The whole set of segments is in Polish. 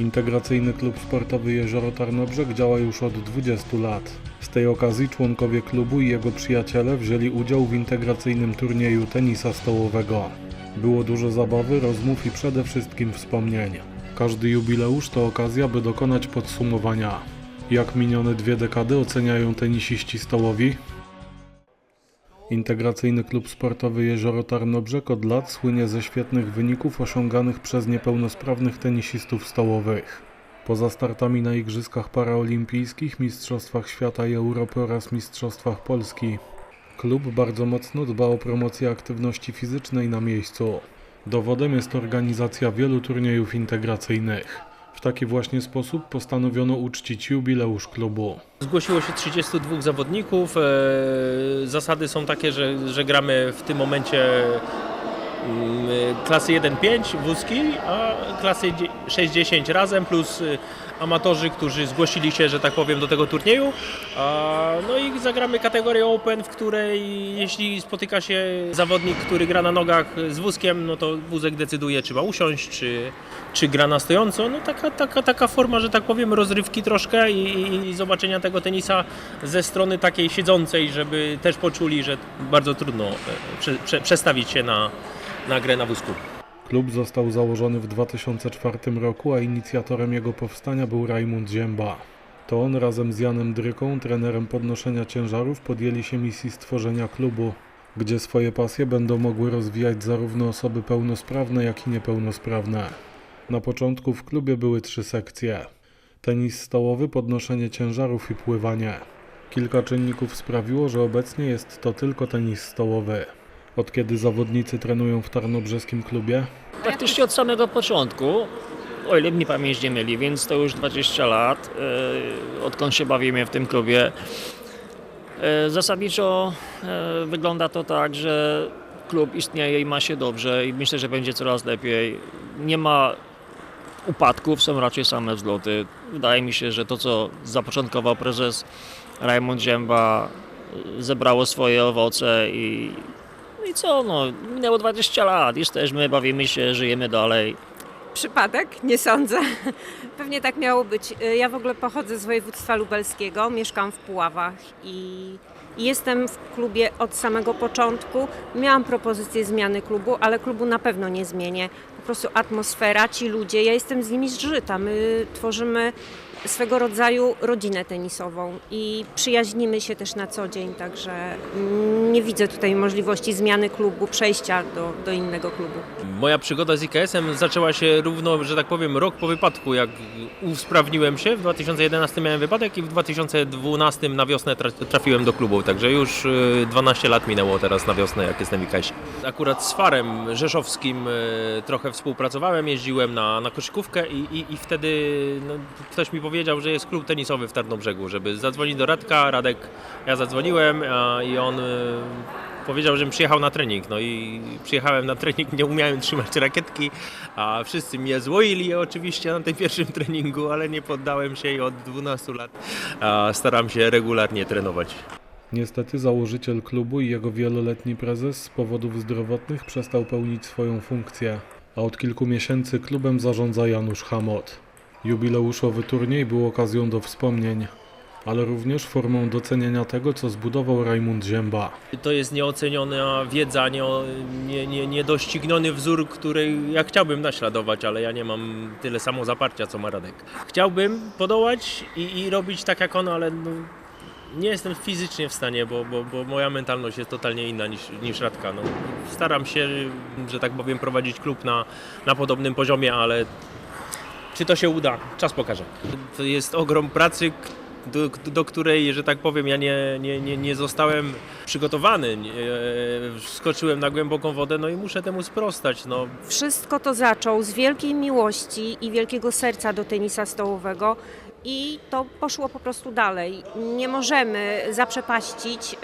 Integracyjny Klub Sportowy Jezioro Tarnobrzeg działa już od 20 lat. Z tej okazji członkowie klubu i jego przyjaciele wzięli udział w integracyjnym turnieju tenisa stołowego. Było dużo zabawy, rozmów i przede wszystkim wspomnień. Każdy jubileusz to okazja, by dokonać podsumowania. Jak minione dwie dekady oceniają tenisiści stołowi? Integracyjny Klub Sportowy Jezioro Tarnobrzeg od lat słynie ze świetnych wyników osiąganych przez niepełnosprawnych tenisistów stołowych. Poza startami na Igrzyskach Paraolimpijskich, Mistrzostwach Świata i Europy oraz Mistrzostwach Polski, klub bardzo mocno dba o promocję aktywności fizycznej na miejscu. Dowodem jest organizacja wielu turniejów integracyjnych. W taki właśnie sposób postanowiono uczcić jubileusz klubu. Zgłosiło się 32 zawodników. E, Zasady są takie, że, że gramy w tym momencie mm, klasy 1-5 wózki, a klasy 6-10 razem plus y, amatorzy, którzy zgłosili się, że tak powiem, do tego turnieju. No i zagramy kategorię Open, w której jeśli spotyka się zawodnik, który gra na nogach z wózkiem, no to wózek decyduje, czy ma usiąść, czy, czy gra na stojąco. No taka, taka, taka forma, że tak powiem, rozrywki troszkę i, i, i zobaczenia tego tenisa ze strony takiej siedzącej, żeby też poczuli, że bardzo trudno e, prze, prze, przestawić się na, na grę na wózku. Klub został założony w 2004 roku, a inicjatorem jego powstania był Rajmund Zięba. To on razem z Janem Dryką, trenerem podnoszenia ciężarów, podjęli się misji stworzenia klubu, gdzie swoje pasje będą mogły rozwijać zarówno osoby pełnosprawne, jak i niepełnosprawne. Na początku w klubie były trzy sekcje: tenis stołowy, podnoszenie ciężarów i pływanie. Kilka czynników sprawiło, że obecnie jest to tylko tenis stołowy. Od kiedy zawodnicy trenują w tarnobrzeskim klubie? Praktycznie od samego początku, o ile mi pamięć nie myli, więc to już 20 lat, e, odkąd się bawimy w tym klubie. E, Zasadniczo e, wygląda to tak, że klub istnieje i ma się dobrze i myślę, że będzie coraz lepiej. Nie ma upadków, są raczej same wzloty. Wydaje mi się, że to, co zapoczątkował prezes Raymond Zięba, zebrało swoje owoce i, no i co, no, minęło 20 lat, jesteśmy, bawimy się, żyjemy dalej. Przypadek? Nie sądzę. Pewnie tak miało być. Ja w ogóle pochodzę z województwa lubelskiego, mieszkam w Puławach i jestem w klubie od samego początku. Miałam propozycję zmiany klubu, ale klubu na pewno nie zmienię. Po prostu atmosfera, ci ludzie, ja jestem z nimi zżyta. My tworzymy swego rodzaju rodzinę tenisową i przyjaźnimy się też na co dzień, także nie widzę tutaj możliwości zmiany klubu, przejścia do, do innego klubu. Moja przygoda z IKS-em zaczęła się równo, że tak powiem, rok po wypadku, jak usprawniłem się. W 2011 miałem wypadek i w 2012 na wiosnę tra- trafiłem do klubu, także już y, 12 lat minęło teraz na wiosnę, jak jestem w IKS-ie. Akurat z Farem Rzeszowskim y, trochę współpracowałem, jeździłem na, na koszykówkę i, i, i wtedy no, ktoś mi powiedział, że jest klub tenisowy w Tarnobrzegu, żeby zadzwonić do Radka. Radek, ja zadzwoniłem a, i on y, powiedział, żebym przyjechał na trening. No i przyjechałem na trening, nie umiałem trzymać rakietki, a wszyscy mnie złoili oczywiście na tym pierwszym treningu, ale nie poddałem się i od 12 lat staram się regularnie trenować. Niestety założyciel klubu i jego wieloletni prezes z powodów zdrowotnych przestał pełnić swoją funkcję, a od kilku miesięcy klubem zarządza Janusz Hamot. Jubileuszowy turniej był okazją do wspomnień, ale również formą docenienia tego, co zbudował Rajmund Zięba. To jest nieoceniona wiedza, nie, nie, nie, niedościgniony wzór, który ja chciałbym naśladować, ale ja nie mam tyle samo zaparcia, co ma Radek. Chciałbym podołać i, i robić tak jak on, ale no, nie jestem fizycznie w stanie, bo, bo, bo moja mentalność jest totalnie inna niż, niż Radka. No, staram się, że tak powiem, prowadzić klub na, na podobnym poziomie, ale czy to się uda? Czas pokaże. To jest ogrom pracy, do, do której, że tak powiem, ja nie, nie, nie, nie zostałem przygotowany. Nie, Skoczyłem na głęboką wodę, no i muszę temu sprostać. No, Wszystko to zaczął z wielkiej miłości i wielkiego serca do tenisa stołowego i to poszło po prostu dalej. Nie możemy zaprzepaścić y,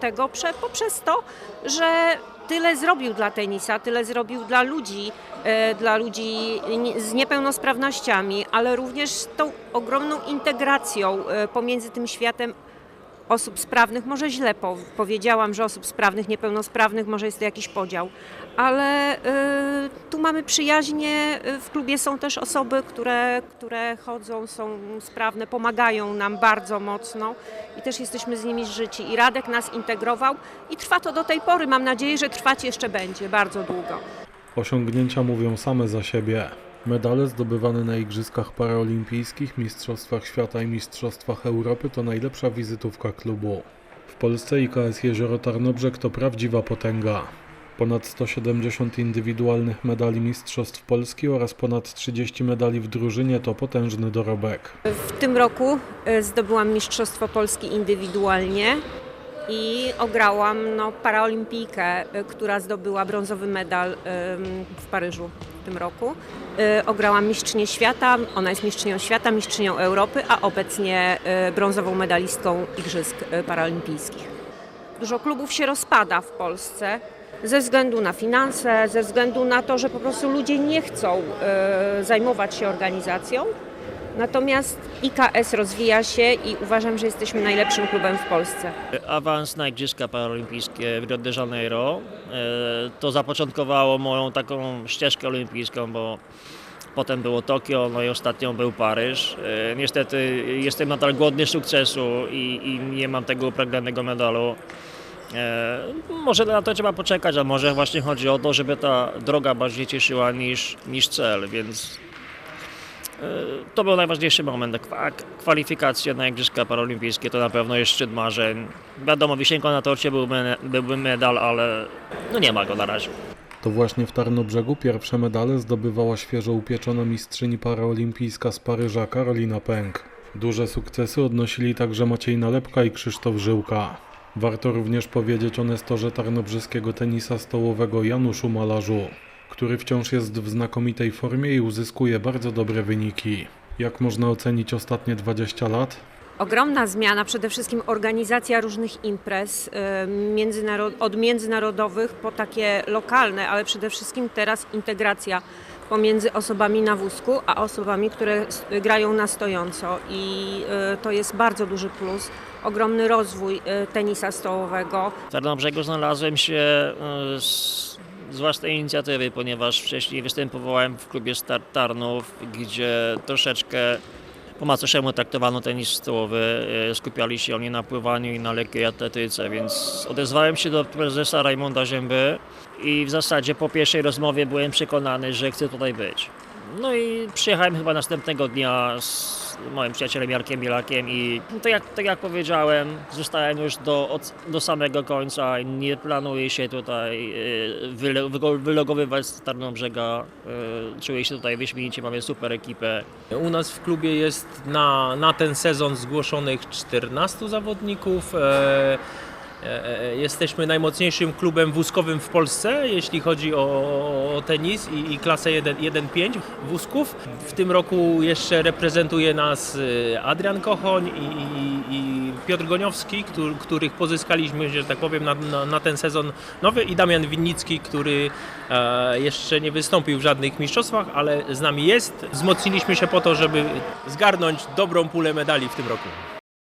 tego prze, poprzez to, że tyle zrobił dla tenisa, tyle zrobił dla ludzi, dla ludzi z niepełnosprawnościami, ale również z tą ogromną integracją y, pomiędzy tym światem osób sprawnych, może źle po, powiedziałam, że osób sprawnych, niepełnosprawnych, może jest to jakiś podział, ale y, tu mamy przyjaźnie, w klubie są też osoby, które, które chodzą, są sprawne, pomagają nam bardzo mocno i też jesteśmy z nimi życi. I Radek nas integrował i trwa to do tej pory, mam nadzieję, że trwać jeszcze będzie bardzo długo. Osiągnięcia mówią same za siebie. Medale zdobywane na Igrzyskach Paraolimpijskich, Mistrzostwach Świata i Mistrzostwach Europy to najlepsza wizytówka klubu. W Polsce IKS Jezioro Tarnobrzeg to prawdziwa potęga. Ponad 170 indywidualnych medali Mistrzostw Polski oraz ponad 30 medali w drużynie to potężny dorobek. W tym roku y, zdobyłam Mistrzostwo Polski indywidualnie i ograłam no, paraolimpijkę, y, która zdobyła brązowy medal w Paryżu w tym roku. Y, Ograłam mistrzynię świata, ona jest mistrzynią świata, mistrzynią Europy, a obecnie y, brązową medalistką Igrzysk Paraolimpijskich. Dużo klubów się rozpada w Polsce ze względu na finanse, ze względu na to, że po prostu ludzie nie chcą zajmować się organizacją. Natomiast IKS rozwija się i uważam, że jesteśmy najlepszym klubem w Polsce. Awans na Igrzyska Paralimpijskie w Rio de Janeiro e, to zapoczątkowało moją taką ścieżkę olimpijską, bo potem było Tokio, no i ostatnią był Paryż. E, Niestety jestem nadal głodny sukcesu i, i nie mam tego upragnionego medalu. E, Może na to trzeba poczekać, a może właśnie chodzi o to, żeby ta droga bardziej cieszyła niż, niż cel, więc to był najważniejszy moment. Kwa- Kwalifikacje na Igrzyska Paralimpijskie to na pewno jest szczyt marzeń. Wiadomo, wisienką na torcie byłby, byłby medal, ale no nie ma go na razie. To właśnie w Tarnobrzegu pierwsze medale zdobywała świeżo upieczona mistrzyni paraolimpijska z Paryża Karolina Pęk. Duże sukcesy odnosili także Maciej Nalepka i Krzysztof Żyłka. Warto również powiedzieć o nestorze tarnobrzeskiego tenisa stołowego Januszu Malarzu, który wciąż jest w znakomitej formie i uzyskuje bardzo dobre wyniki. Jak można ocenić ostatnie 20 lat? Ogromna zmiana, przede wszystkim organizacja różnych imprez, y, międzynaro- od międzynarodowych po takie lokalne, ale przede wszystkim teraz integracja pomiędzy osobami na wózku, a osobami, które grają na stojąco. I y, to jest bardzo duży plus. Ogromny rozwój y, tenisa stołowego. W Tarnobrzegu znalazłem się z, z własnej inicjatywy, ponieważ wcześniej występowałem w klubie Star Tarnów, gdzie troszeczkę po macoszemu traktowano tenis stołowy. E, Skupiali się oni na pływaniu i na lekkiej atletyce, więc odezwałem się do prezesa Rajmonda Zięby i w zasadzie po pierwszej rozmowie byłem przekonany, że chcę tutaj być. No i przyjechałem chyba następnego dnia z moim przyjacielem Jarkiem Bielakiem i tak jak, tak jak powiedziałem, zostałem już do, od, do samego końca. Nie planuję się tutaj e, wylogowywać z Tarnobrzega. E, Czuję się tutaj wyśmienicie, mamy super ekipę. U nas w klubie jest na, na ten sezon zgłoszonych 14 zawodników. E, Jesteśmy najmocniejszym klubem wózkowym w Polsce, jeśli chodzi o, tenis i, i klasę 1 1-5 wózków. W tym roku jeszcze reprezentuje nas e, Adrian Kochoń i, i, i Piotr Goniowski, któ- których pozyskaliśmy, że tak powiem, na, na, na ten sezon nowy i Damian Winnicki, który e, jeszcze nie wystąpił w żadnych mistrzostwach, ale z nami jest. Wzmocniliśmy się po to, żeby zgarnąć dobrą pulę medali w tym roku.